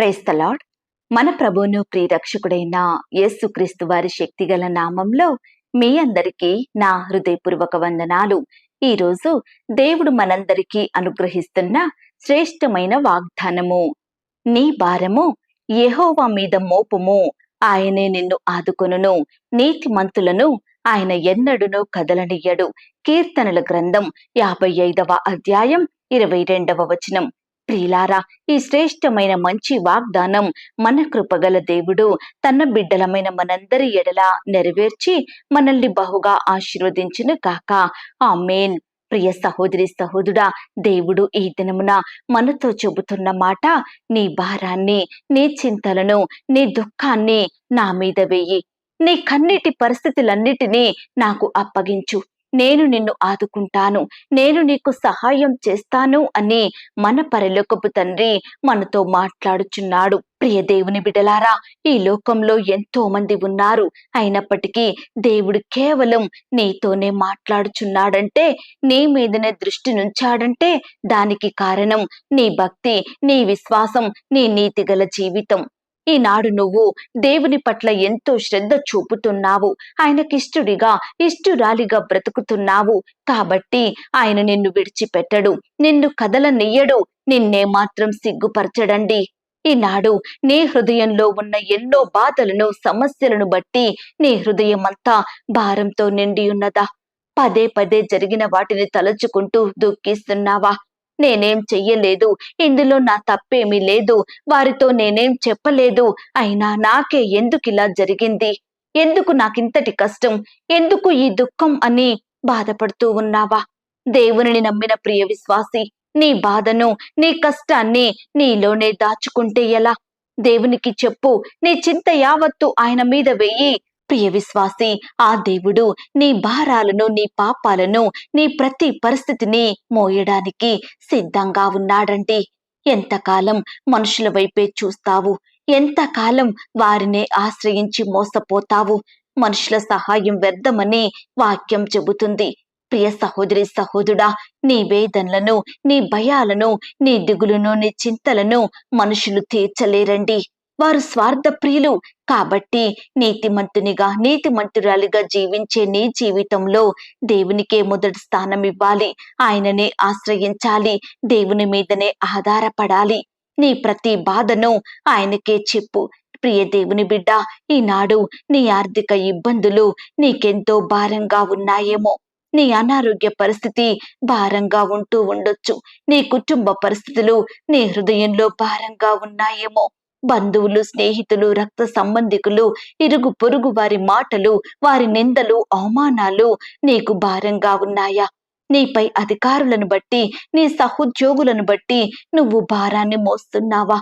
క్రైస్తలాడ్ మన ప్రభువును ప్రియరక్షకుడైన యేసుక్రీస్తు వారి శక్తిగల నామంలో మీ అందరికీ నా హృదయపూర్వక వందనాలు. ఈరోజు దేవుడు మనందరికీ అనుగ్రహిస్తున్న శ్రేష్టమైన వాగ్దానము. నీ భారము యెహోవా మీద మోపము. ఆయనే నిన్ను ఆదుకొనును. నీతిమంతులను ఆయన ఎన్నడునూ కదలనియ్యడు కీర్తనల గ్రంథం యాభై ఐదవ అధ్యాయం ఇరవై రెండవ వచనం. ప్రియులారా ఈ శ్రేష్టమైన మంచి వాగ్దానం మన కృపగల దేవుడు తన బిడ్డలమైన మనందరి ఎడల నెరవేర్చి మనల్ని బహుగా ఆశీర్వదించును కాక మేన్ ప్రియ సహోదరి సహోదుడా దేవుడు ఈ దినమున మనతో చెబుతున్న మాట నీ భారాన్ని నీ చింతలను నీ దుఃఖాన్ని నా మీద వెయ్యి నీ కన్నిటి పరిస్థితులన్నిటినీ నాకు అప్పగించు. నేను నిన్ను ఆదుకుంటాను. నేను నీకు సహాయం చేస్తాను అని మన పరలోకపు తండ్రి మనతో మాట్లాడుచున్నాడు. ప్రియ దేవుని బిడలారా ఈ లోకంలో ఎంతో మంది ఉన్నారు. అయినప్పటికీ దేవుడు కేవలం నీతోనే మాట్లాడుచున్నాడంటే నీ మీదనే దృష్టి నుంచాడంటే దానికి కారణం నీ భక్తి నీ విశ్వాసం నీ నీతిగల జీవితం. ఈనాడు నువ్వు దేవుని పట్ల ఎంతో శ్రద్ధ చూపుతున్నావు. ఆయనకిష్టుడిగా ఇష్టురాలిగా బ్రతుకుతున్నావు. కాబట్టి ఆయన నిన్ను విడిచిపెట్టడు. నిన్ను కదలనియ్యడు నిన్నే మాత్రం సిగ్గుపరచడండి. ఈనాడు నీ హృదయంలో ఉన్న ఎన్నో బాధలను సమస్యలను బట్టి నీ హృదయం అంతా భారంతో నిండి ఉన్నదా? పదే పదే జరిగిన వాటిని తలుచుకుంటూ దుఃఖిస్తున్నావా? నేనేం చెయ్యలేదు. ఇందులో నా తప్పేమీ లేదు. వారితో నేనేం చెప్పలేదు. అయినా నాకే ఎందుకు ఇలా జరిగింది? ఎందుకు నాకింతటి కష్టం? ఎందుకు ఈ దుఃఖం అని బాధపడుతూ ఉన్నావా? దేవునిని నమ్మిన ప్రియ విశ్వాసి నీ బాధను నీ కష్టాన్ని నీలోనే దాచుకుంటే ఎలా? దేవునికి చెప్పు నీ చింత యావత్తు ఆయన మీద వెయ్యి ప్రియ విశ్వాసి ఆ దేవుడు నీ భారాలను నీ పాపాలను నీ ప్రతి పరిస్థితిని మోయడానికి సిద్ధంగా ఉన్నాడండి ఎంతకాలం మనుషుల వైపే చూస్తావు? ఎంతకాలం వారినే ఆశ్రయించి మోసపోతావు? మనుషుల సహాయం వ్యర్థమని వాక్యం చెబుతుంది. ప్రియ సహోదరి సహోదుడా నీ వేదనలను నీ భయాలను నీ దిగులను నీ చింతలను మనుషులు తీర్చలేరండి. వారు స్వార్థ ప్రియులు కాబట్టి నీతిమంతునిగా నీతిమంతురాలిగా జీవించే నీ జీవితంలో దేవునికే మొదటి స్థానం ఇవ్వాలి. ఆయననే ఆశ్రయించాలి. దేవుని మీదనే ఆధారపడాలి. నీ ప్రతి బాధను ఆయనకే చెప్పు. ప్రియ దేవుని బిడ్డ ఈనాడు నీ ఆర్థిక ఇబ్బందులు నీకెంతో భారంగా ఉన్నాయేమో. నీ అనారోగ్య పరిస్థితి భారంగా ఉంటూ ఉండొచ్చు. నీ కుటుంబ పరిస్థితులు నీ హృదయంలో భారంగా ఉన్నాయేమో. బంధువులు స్నేహితులు రక్త సంబంధికులు ఇరుగు పొరుగు వారి మాటలు వారి నిందలు అవమానాలు నీకు భారంగా ఉన్నాయా? నీపై అధికారులను బట్టి నీ సహోద్యోగులను బట్టి నువ్వు భారాన్ని మోస్తున్నావా?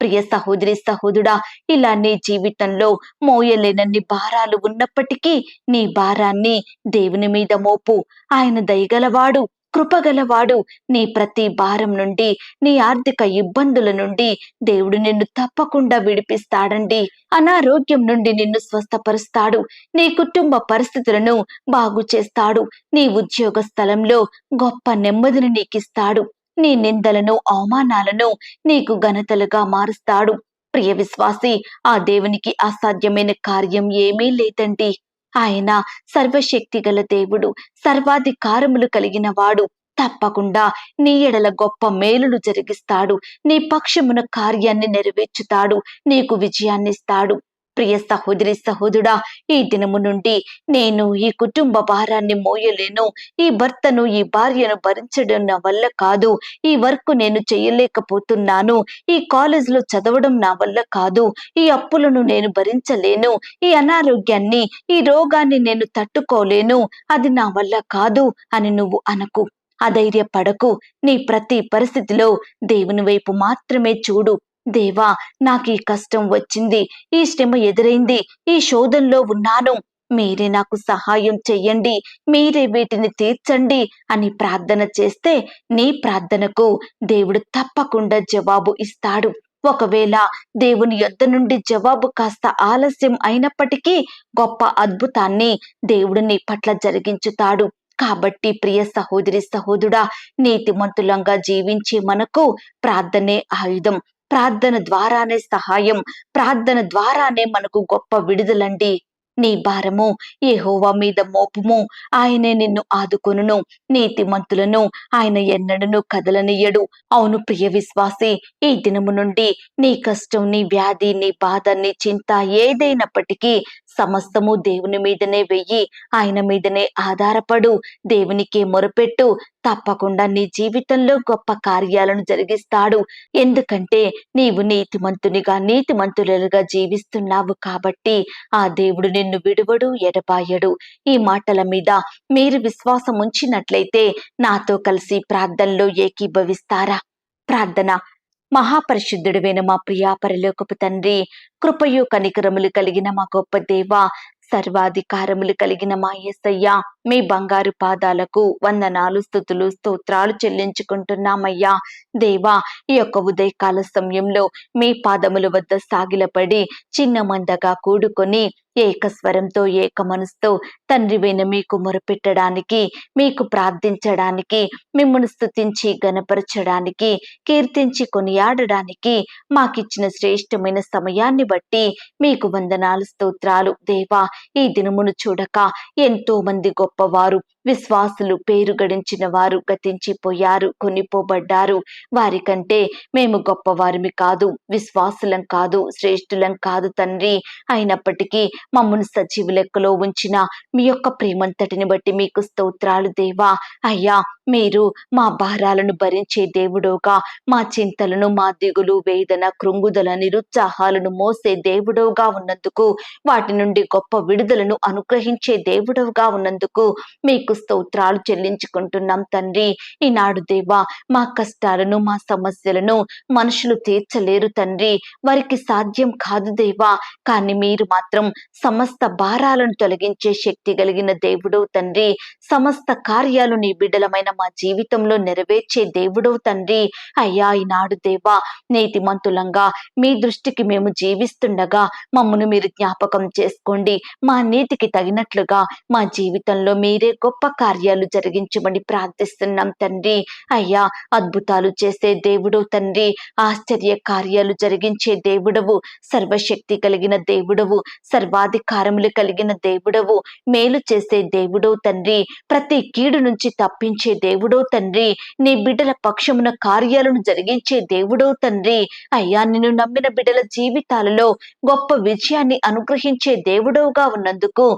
ప్రియ సహోదరి సహోదరుడా ఇలా నీ జీవితంలో మోయలేనన్ని భారాలు ఉన్నప్పటికీ నీ భారాన్ని దేవుని మీద మోపు. ఆయన దయగలవాడు. కృపగలవాడు నీ ప్రతి భారం నుండి నీ ఆర్థిక ఇబ్బందుల నుండి దేవుడు నిన్ను తప్పకుండా విడిపిస్తాడండి. అనారోగ్యం నుండి నిన్ను స్వస్థపరుస్తాడు. నీ కుటుంబ పరిస్థితులను బాగు చేస్తాడు. నీ ఉద్యోగ స్థలంలో గొప్ప నెమ్మదిని నీకిస్తాడు. నీ నిందలను అవమానాలను నీకు ఘనతలుగా మారుస్తాడు. ప్రియ విశ్వాసి ఆ దేవునికి అసాధ్యమైన కార్యం ఏమీ లేదండి. ఆయన సర్వశక్తి గల దేవుడు సర్వాధికారములు కలిగిన వాడు. తప్పకుండా నీ ఎడల గొప్ప మేలులు జరిగిస్తాడు. నీ పక్షమున కార్యాన్ని నెరవేర్చుతాడు. నీకు విజయాన్నిస్తాడు. ప్రియ సహోదరి సహోదరుడా ఈ దినము నుండి నేను ఈ కుటుంబ భారాన్ని మోయలేను. ఈ భర్తను ఈ భార్యను భరించడం నా వల్ల కాదు. ఈ వర్క్ నేను చేయలేకపోతున్నాను. ఈ కాలేజీలో చదవడం నా వల్ల కాదు. ఈ అప్పులను నేను భరించలేను. ఈ అనారోగ్యాన్ని ఈ రోగాన్ని నేను తట్టుకోలేను. అది నా వల్ల కాదు అని నువ్వు అనకు. అధైర్యపడకు. నీ ప్రతి పరిస్థితిలో దేవుని వైపు మాత్రమే చూడు. దేవా నాకు ఈ కష్టం వచ్చింది. ఈ శ్రమ ఎదురైంది. ఈ శోధంలో ఉన్నాను. మీరే నాకు సహాయం చెయ్యండి. మీరే వీటిని తీర్చండి అని ప్రార్థన చేస్తే నీ ప్రార్థనకు దేవుడు తప్పకుండా జవాబు ఇస్తాడు. ఒకవేళ దేవుని యొద్ద నుండి జవాబు కాస్త ఆలస్యం అయినప్పటికీ గొప్ప అద్భుతాన్ని దేవుడు నీ పట్ల జరిగించుతాడు. కాబట్టి ప్రియ సహోదరి సహోదరుడా నీతిమంతులంగా జీవించే మనకు ప్రార్థనే ఆయుధం. ప్రార్థన ద్వారానే సహాయం ప్రార్థన ద్వారానే మనకు గొప్ప విడుదలండి. నీ భారము ఏహోవా మీద మోపుము. ఆయనే నిన్ను ఆదుకొనును నీతిమంతులను. ఆయన ఎన్నడను కదలనియ్యడు. అవును ప్రియ విశ్వాసి ఈ దినము నుండి నీ కష్టం నీ వ్యాధి నీ బాధ నీ చింత ఏదైనప్పటికీ సమస్తము దేవుని మీదనే వెయ్యి ఆయన మీదనే ఆధారపడు దేవునికే మొరపెట్టు. తప్పకుండా నీ జీవితంలో గొప్ప కార్యాలను జరిగిస్తాడు. ఎందుకంటే నీవు నీతిమంతునిగా నీతిమంతులుగా జీవిస్తున్నావు కాబట్టి ఆ దేవుడు నిన్ను విడువడు ఎడబాయడు. ఈ మాటల మీద మీరు విశ్వాసం ఉంచినట్లయితే నాతో కలిసి ప్రార్థనలో ఏకీభవిస్తారా? ప్రార్థన మహాపరిశుద్ధుడైన మా ప్రియా పరలోకపు తండ్రి కృపయు కనికరములు కలిగిన మా గొప్ప దేవ సర్వాధికారములు కలిగిన మా యేసయ్య మీ బంగారు పాదాలకు వందనాలు స్థుతులు స్తోత్రాలు చెల్లించుకుంటున్నామయ్యా. దేవా ఈ యొక్క ఉదయకాల సమయంలో మీ పాదముల వద్ద సాగిలపడి చిన్న మందగా కూడుకొని ఏకస్వరంతో ఏక మనసుతో తండ్రివైన మీకు మొరపెట్టడానికి మీకు ప్రార్థించడానికి మిమ్మల్ని స్తుతించి గనపరచడానికి కీర్తించి కొనియాడడానికి మాకిచ్చిన శ్రేష్టమైన సమయాన్ని బట్టి మీకు వందనాలు స్తోత్రాలు. దేవా ఈ దినమును చూడక ఎంతో మంది గొప్పవారు విశ్వాసులు పేరు గడించిన వారు గతించిపోయారు కొనిపోబడ్డారు. వారికంటే మేము గొప్పవారిమి కాదు విశ్వాసులం కాదు శ్రేష్ఠులం కాదు తండ్రి. అయినప్పటికీ మమ్మను సజీవ లెక్కలో ఉంచిన మీ యొక్క ప్రేమంతటిని బట్టి మీకు స్తోత్రాలు దేవా. అయ్యా మీరు మా భారాలను భరించే దేవుడోగా మా చింతలను మా దిగులు వేదన కృంగుదల నిరుత్సాహాలను మోసే దేవుడోగా ఉన్నందుకు వాటి నుండి గొప్ప విడుదలను అనుగ్రహించే దేవుడవుగా ఉన్నందుకు మీకు స్తోత్రాలు చెల్లించుకుంటున్నాం తండ్రి. ఈనాడు దేవా మా కష్టాలను మా సమస్యలను మనుషులు తీర్చలేరు తండ్రి. వారికి సాధ్యం కాదు దేవా. కానీ మీరు మాత్రం సమస్త భారాలను తొలగించే శక్తి కలిగిన దేవుడవు తండ్రి. సమస్త కార్యాలు నీ బిడ్డలమైన మా జీవితంలో నెరవేర్చే దేవుడవు తండ్రి. అయ్యా ఈనాడు దేవా నీతిమంతులంగా మీ దృష్టికి మేము జీవిస్తుండగా మమ్మను మీరు జ్ఞాపకం చేసుకోండి. మా నీతికి తగినట్లుగా మా జీవితంలో మీరే గొప్ప గొప్ప కార్యాలు జరిగించమని ప్రార్థిస్తున్నాం తండ్రి. అయ్యా అద్భుతాలు చేసే దేవుడు తండ్రి. ఆశ్చర్య కార్యాలు జరిగించే దేవుడవు. సర్వశక్తి కలిగిన దేవుడవు. సర్వాధికారములు కలిగిన దేవుడవు. మేలు చేసే దేవుడవు తండ్రి. ప్రతి కీడు నుంచి తప్పించే దేవుడో తండ్రి. నీ బిడ్డల పక్షమున కార్యాలను జరిగించే దేవుడో తండ్రి. అయ్యా నిన్ను నమ్మిన బిడ్డల జీవితాలలో గొప్ప విజయాన్ని అనుగ్రహించే దేవుడవుగా ఉన్నందుకు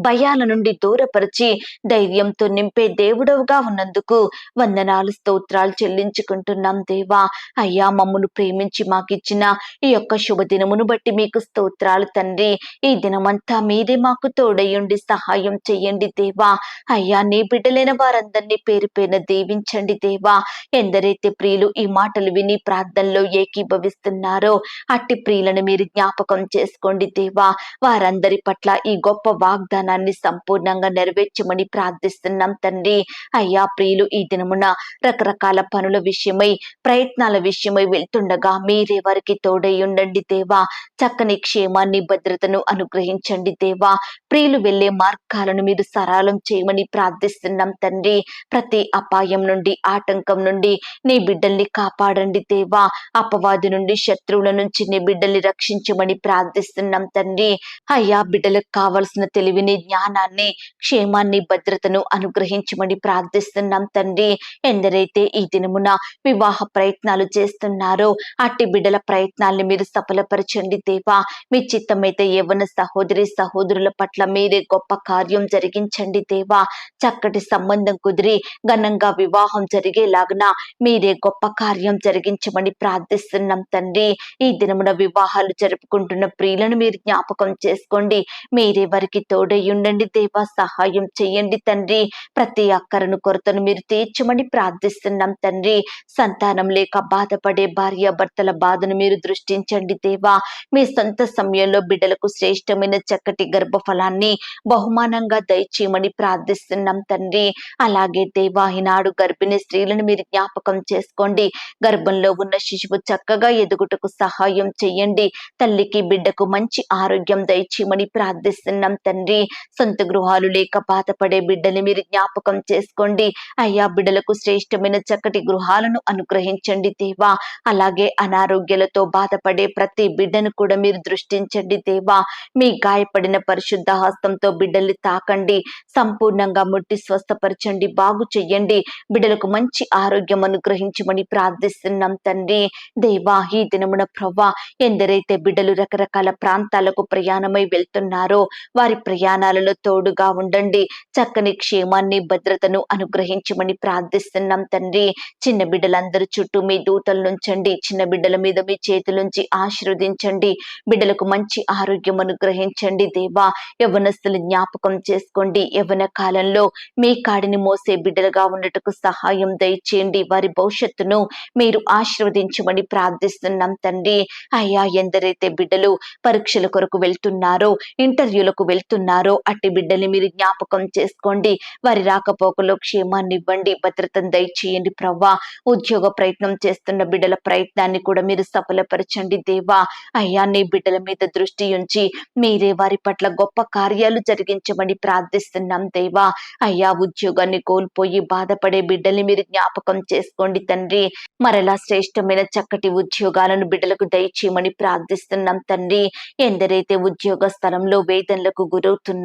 భయాల నుండి దూరపరిచి ధైర్యంతో నింపే దేవుడవుగా ఉన్నందుకు వందనాలు స్తోత్రాలు చెల్లించుకుంటున్నాం దేవా. అయ్యా మమ్మను ప్రేమించి మాకిచ్చిన ఈ యొక్క శుభదినమును బట్టి మీకు స్తోత్రాలు తండ్రి. ఈ దినమంతా మీరే మాకు తోడయ్యుండి సహాయం చెయ్యండి దేవా. అయ్యా నీ బిడ్డలైన వారందరినీ పేరు పేరున దీవించండి దేవా. ఎందరైతే ప్రియులు ఈ మాటలు విని ప్రార్థనలో ఏకీభవిస్తున్నారో అట్టి ప్రియులను మీరు జ్ఞాపకం చేసుకోండి దేవా. వారందరి పట్ల ఈ గొప్ప వాగ్దానం వాగ్దానాన్ని సంపూర్ణంగా నెరవేర్చమని ప్రార్థిస్తున్నాం తండ్రి. అయ్యా ప్రియులు ఈ దినమున రకరకాల పనుల విషయమై ప్రయత్నాల విషయమై వెళ్తుండగా మీరే వారికి తోడై ఉండండి దేవా. చక్కని క్షేమాన్ని భద్రతను అనుగ్రహించండి దేవా. ప్రియులు వెళ్ళే మార్గాలను మీరు సరళం చేయమని ప్రార్థిస్తున్నాం తండ్రి. ప్రతి అపాయం నుండి ఆటంకం నుండి నీ బిడ్డల్ని కాపాడండి దేవా. అపవాది నుండి శత్రువుల నుంచి నీ బిడ్డల్ని రక్షించమని ప్రార్థిస్తున్నాం తండ్రి. అయ్యా బిడ్డలకు కావలసిన తెలివిని జ్ఞానాన్ని క్షేమాన్ని భద్రతను అనుగ్రహించమని ప్రార్థిస్తున్నాం తండ్రి. ఎందరైతే ఈ దినమున వివాహ ప్రయత్నాలు చేస్తున్నారో అట్టి బిడ్డల ప్రయత్నాల్ని మీరు సఫలపరచండి దేవా. మీ చిత్తమైతే యవన సహోదరి సహోదరుల పట్ల మీరే గొప్ప కార్యం జరిగించండి దేవా. చక్కటి సంబంధం కుదిరి ఘనంగా వివాహం జరిగేలాగున మీరే గొప్ప కార్యం జరిగించమని ప్రార్థిస్తున్నాం తండ్రి. ఈ దినమున వివాహాలు జరుపుకుంటున్న ప్రియులను మీరు జ్ఞాపకం చేసుకోండి. మీరే వారికి తోడై ఉండండి దేవా సహాయం చేయండి తండ్రి. ప్రతి అక్కరను కొరతను మీరు తీర్చమని ప్రార్థిస్తున్నాం తండ్రి. సంతానం లేక బాధపడే భార్య భర్తల బాధను మీరు దృష్టించండి దేవా. మీ సొంత సమయంలో బిడ్డలకు శ్రేష్టమైన చక్కటి గర్భఫలాన్ని బహుమానంగా దయచేయమని ప్రార్థిస్తున్నాం తండ్రి. అలాగే దేవా ఈనాడు గర్భిణీ స్త్రీలను మీరు జ్ఞాపకం చేసుకోండి. గర్భంలో ఉన్న శిశువు చక్కగా ఎదుగుటకు సహాయం చేయండి. తల్లికి బిడ్డకు మంచి ఆరోగ్యం దయచేయమని ప్రార్థిస్తున్నాం తండ్రి. సొంత గృహాలు లేక బాధపడే బిడ్డని మీరు జ్ఞాపకం చేసుకోండి. అయ్యా బిడ్డలకు శ్రేష్టమైన చక్కటి గృహాలను అనుగ్రహించండి దేవా. అలాగే అనారోగ్యాలతో బాధపడే ప్రతి బిడ్డను కూడా మీరు దృష్టించండి దేవా. మీ గాయపడిన పరిశుద్ధ హస్తంతో బిడ్డల్ని తాకండి. సంపూర్ణంగా ముట్టి స్వస్థపరచండి బాగు చెయ్యండి. బిడ్డలకు మంచి ఆరోగ్యం అనుగ్రహించమని ప్రార్థిస్తున్నాం తండ్రి. దేవా ఈ దినమున ప్రవ్వా ఎందరైతే బిడ్డలు రకరకాల ప్రాంతాలకు ప్రయాణమై వెళ్తున్నారో వారి ప్రయాణ ప్రయాణాలలో తోడుగా ఉండండి. చక్కని క్షేమాన్ని భద్రతను అనుగ్రహించమని ప్రార్థిస్తున్నాం తండ్రి. చిన్న బిడ్డలందరూ చుట్టూ మీ దూతలు నుంచండి. చిన్న బిడ్డల మీద మీ చేతులుంచి ఆశీర్వదించండి. బిడ్డలకు మంచి ఆరోగ్యం అనుగ్రహించండి దేవా. యవనస్తులు జ్ఞాపకం చేసుకోండి. యవన కాలంలో మీ కాడిని మోసే బిడ్డలుగా ఉండటకు సహాయం దయచేయండి. వారి భవిష్యత్తును మీరు ఆశీర్వదించమని ప్రార్థిస్తున్నాం తండ్రి. అయ్యా ఎందరైతే బిడ్డలు పరీక్షల కొరకు వెళ్తున్నారో ఇంటర్వ్యూలకు వెళ్తున్నారో అట్టి బిడ్డల్ని మీరు జ్ఞాపకం చేసుకోండి. వారి రాకపోకలో క్షేమాన్ని ఇవ్వండి భద్రతను దయచేయండి ప్రవ్వా. ఉద్యోగ ప్రయత్నం చేస్తున్న బిడ్డల ప్రయత్నాన్ని కూడా మీరు సఫలపరచండి దేవా. అయ్యా నీ బిడ్డల మీద దృష్టి ఉంచి మీరే వారి పట్ల గొప్ప కార్యాలు జరిగించమని ప్రార్థిస్తున్నాం దేవా. అయ్యా ఉద్యోగాన్ని కోల్పోయి బాధపడే బిడ్డల్ని మీరు జ్ఞాపకం చేసుకోండి తండ్రి. మరలా శ్రేష్టమైన చక్కటి ఉద్యోగాలను బిడ్డలకు దయచేయమని ప్రార్థిస్తున్నాం తండ్రి. ఎందరైతే ఉద్యోగ స్థలంలో వేదనలకు గురవుతున్నారు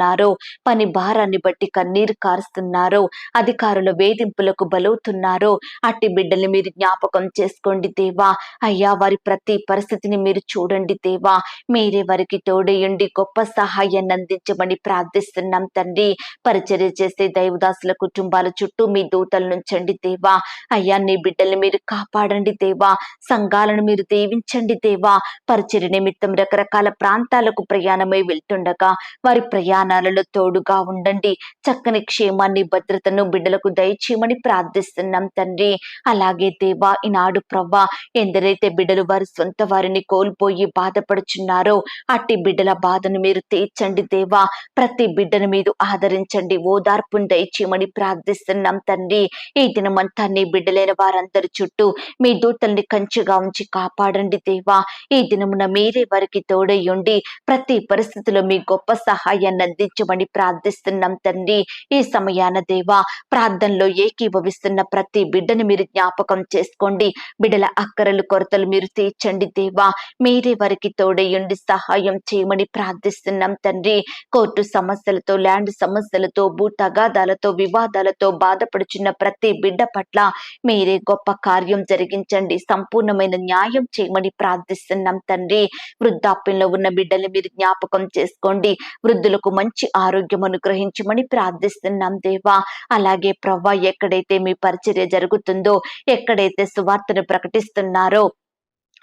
పని భారాన్ని బట్టి కన్నీరు కారుస్తున్నారో? అధికారుల వేధింపులకు బలవుతున్నారో? అట్టి బిడ్డల్ని మీరు జ్ఞాపకం చేసుకోండి దేవా. అయ్యా వారి ప్రతి పరిస్థితిని మీరు చూడండి దేవా. మీరే వారికి తోడేయండి గొప్ప సహాయాన్ని అందించమని ప్రార్థిస్తున్నాం తండ్రి. పరిచర్య చేసే దైవదాసుల కుటుంబాల చుట్టూ మీ దూతలు నుంచండి దేవా. అయ్యా నీ బిడ్డల్ని మీరు కాపాడండి దేవా. సంఘాలను మీరు దీవించండి దేవా. పరిచర్య నిమిత్తం రకరకాల ప్రాంతాలకు ప్రయాణమై వెళ్తుండగా వారి ప్రయాణాలలో తోడుగా ఉండండి. చక్కని క్షేమాన్ని భద్రతను బిడ్డలకు దయచేయమని ప్రార్థిస్తున్నాం తండ్రి. అలాగే దేవా ఈనాడు ప్రవ్వా ఎందరైతే బిడ్డలు వారి సొంత వారిని కోల్పోయి బాధపడుచున్నారో అట్టి బిడ్డల బాధను మీరు తీర్చండి దేవా. ప్రతి బిడ్డను మీరు ఆదరించండి. ఓదార్పును దయచేయమని ప్రార్థిస్తున్నాం తండ్రి. ఈ దినమంతా నీ బిడ్డలైన వారందరి చుట్టూ మీ దూతల్ని కంచుగా ఉంచి కాపాడండి దేవా. ఈ దినమున మీరే వారికి తోడయ్యుండి ప్రతి పరిస్థితిలో మీ గొప్ప సహాయాన్ని అందించమని ప్రార్థిస్తున్నాం తండ్రి. ఈ సమయాన దేవా ప్రార్థనలో ఏకీభవిస్తున్న ప్రతి బిడ్డని మీరు జ్ఞాపకం చేసుకోండి. బిడ్డల అక్కరలు కొరతలు మీరు తీర్చండి దేవా. మీరే వారికి తోడయ్యండి సహాయం చేయమని ప్రార్థిస్తున్నాం తండ్రి. కోర్టు సమస్యలతో ల్యాండ్ సమస్యలతో భూ తగాదాలతో వివాదాలతో బాధపడుచున్న ప్రతి బిడ్డ పట్ల మీరే గొప్ప కార్యం జరిగించండి. సంపూర్ణమైన న్యాయం చేయమని ప్రార్థిస్తున్నాం తండ్రి. వృద్ధాప్యంలో ఉన్న బిడ్డలు మీరు జ్ఞాపకం చేసుకోండి. వృద్ధులకు మంచి ఆరోగ్యం అనుగ్రహించమని ప్రార్థిస్తున్నాం దేవా. అలాగే ప్రవ్వా ఎక్కడైతే మీ పరిచర్య జరుగుతుందో ఎక్కడైతే సువార్తను ప్రకటిస్తున్నారో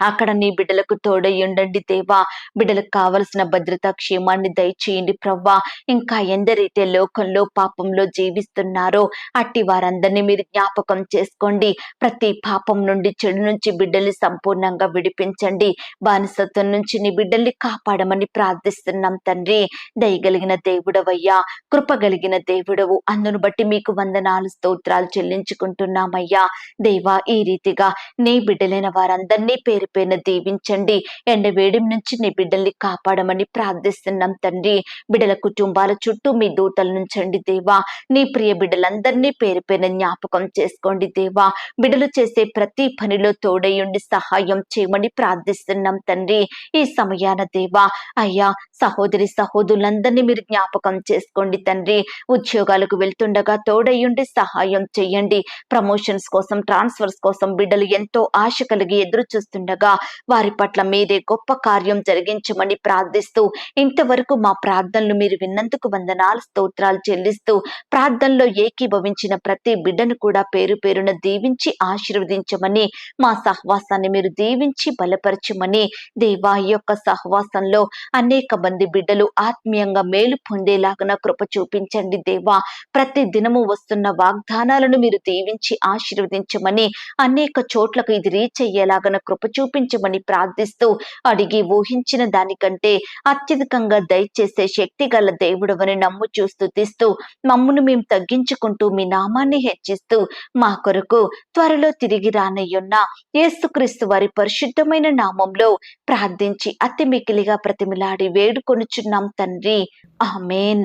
అక్కడ నీ బిడ్డలకు తోడై ఉండండి దేవా. బిడ్డలకు కావలసిన భద్రత క్షేమాన్ని దయచేయండి ప్రవ్వా. ఇంకా ఎందరైతే లోకంలో పాపంలో జీవిస్తున్నారో అట్టి వారందరినీ మీరు జ్ఞాపకం చేసుకోండి. ప్రతి పాపం నుండి చెడు నుంచి బిడ్డల్ని సంపూర్ణంగా విడిపించండి. బానిసత్వం నుంచి నీ బిడ్డల్ని కాపాడమని ప్రార్థిస్తున్నాం తండ్రి. దయగలిగిన దేవుడవయ్యా కృపగలిగిన దేవుడవు. అందును బట్టి మీకు వందనాలు స్తోత్రాలు చెల్లించుకుంటున్నామయ్యా. దేవా ఈ రీతిగా నీ బిడ్డలైన వారందరినీ పేరు కోల్పోయిన దీవించండి. ఎండ వేడి నుంచి నీ బిడ్డల్ని కాపాడమని ప్రార్థిస్తున్నాం తండ్రి. బిడ్డల కుటుంబాల చుట్టూ మీ దూతల నుంచండి దేవా. నీ ప్రియ బిడ్డలందరినీ పేరు పైన జ్ఞాపకం చేసుకోండి దేవా. బిడ్డలు చేసే ప్రతి పనిలో తోడయుండి సహాయం చేయమని ప్రార్థిస్తున్నాం తండ్రి. ఈ సమయాన దేవా అయ్యా సహోదరి సహోదరులందరినీ మీరు జ్ఞాపకం చేసుకోండి తండ్రి. ఉద్యోగాలకు వెళ్తుండగా తోడయ్యుండి సహాయం చేయండి. ప్రమోషన్స్ కోసం ట్రాన్స్ఫర్స్ కోసం బిడ్డలు ఎంతో ఆశ కలిగి ఎదురు చూస్తుండగా వారి పట్ల మీరే గొప్ప కార్యం జరిగించమని ప్రార్థిస్తూ ఇంతవరకు మా ప్రార్థనలు మీరు విన్నందుకు వందనాలు స్తోత్రాలు చెల్లిస్తూ ప్రార్థనలో ఏకీభవించిన ప్రతి బిడ్డను కూడా పేరు పేరున దీవించి ఆశీర్వదించమని మా సహవాసాన్ని మీరు దీవించి బలపరచమని దేవా ఈ యొక్క సహవాసంలో అనేక మంది బిడ్డలు ఆత్మీయంగా మేలు పొందేలాగా కృప చూపించండి దేవా. ప్రతి దినము వస్తున్న వాగ్దానాలను మీరు దీవించి ఆశీర్వదించమని అనేక చోట్లకు ఇది రీచ్ అయ్యేలాగా కృప చూపించమని ప్రార్థిస్తూ అడిగి ఊహించిన దానికంటే అత్యధికంగా దయచేసే శక్తి గల దేవుడవని నమ్ము చూస్తూ తీస్తూ మమ్మును మేము తగ్గించుకుంటూ మీ నామాన్ని హెచ్చిస్తూ మా కొరకు త్వరలో తిరిగి రానయ్యున్న యేసుక్రీస్తు వారి పరిశుద్ధమైన నామంలో ప్రార్థించి అతి మికిలిగా ప్రతిమిలాడి వేడుకొనుచున్నాం తండ్రి. ఆమెన్.